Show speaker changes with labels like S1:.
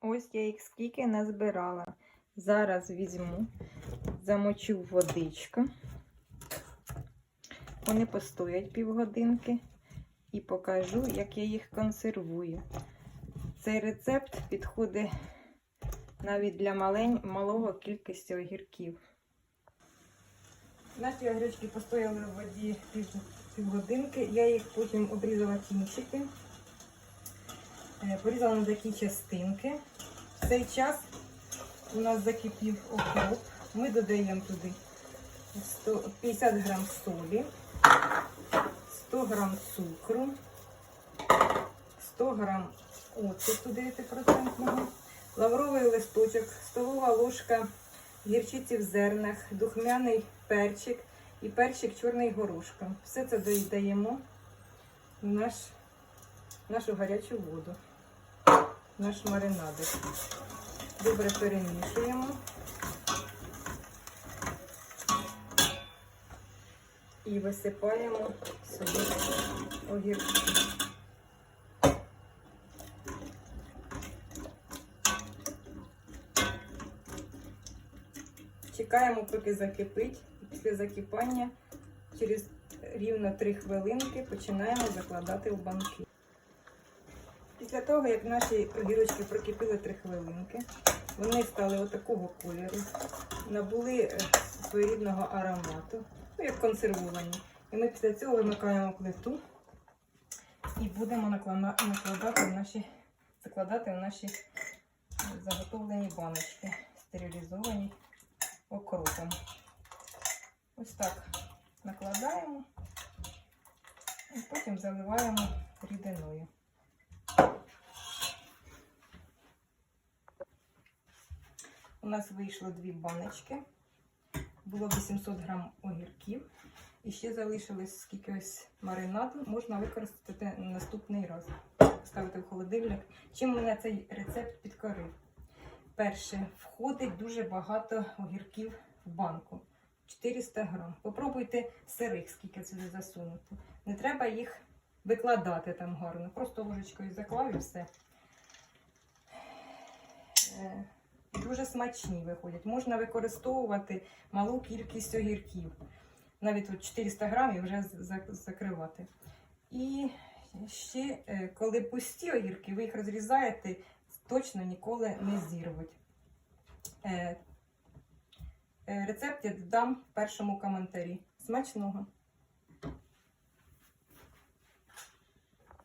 S1: Ось я їх скільки назбирала. Зараз візьму, замочу водичку. Вони постоять півгодинки і покажу, як я їх консервую. Цей рецепт підходить навіть для малень, малого кількості огірків. Наші огірочки постояли в воді пів, півгодинки. Я їх потім обрізала кінчики, порізала на такі частинки. В цей час у нас закипів окроп. Ми додаємо туди 150 грам солі, 100 грам цукру, 100 грам оцету 9%, лавровий листочок, столова ложка гірчиці в зернах, духмяний перчик і перчик чорний горошком. Все це додаємо в наш, нашу гарячу воду, наш маринадик. Добре перемішуємо. І висипаємо сюди огірки. Чекаємо, поки закипить. Після закипання через рівно 3 хвилинки починаємо закладати в банки. Після того, як наші огірочки прокипіли 3 хвилинки, вони стали отакого кольору, набули е, своєрідного аромату, ну як консервовані. І ми після цього вимикаємо плиту і будемо накладати в наші, закладати в наші заготовлені баночки, стерилізовані окропом. Ось так накладаємо і потім заливаємо рідиною. У нас вийшло дві баночки. Було 800 грам огірків. І ще залишилось скільки ось маринаду. Можна використати на наступний раз. Ставити в холодильник. Чим мене цей рецепт підкорив? Перше, входить дуже багато огірків в банку. 400 грам. Попробуйте сирих, скільки сюди засунути. Не треба їх викладати там гарно. Просто ложечкою заклав і все. Дуже смачні виходять. Можна використовувати малу кількість огірків. Навіть от 400 грамів вже закривати. І ще, е, коли пусті огірки, ви їх розрізаєте, точно ніколи не зірвуть. Е, е, Рецепт я додам в першому коментарі. Смачного!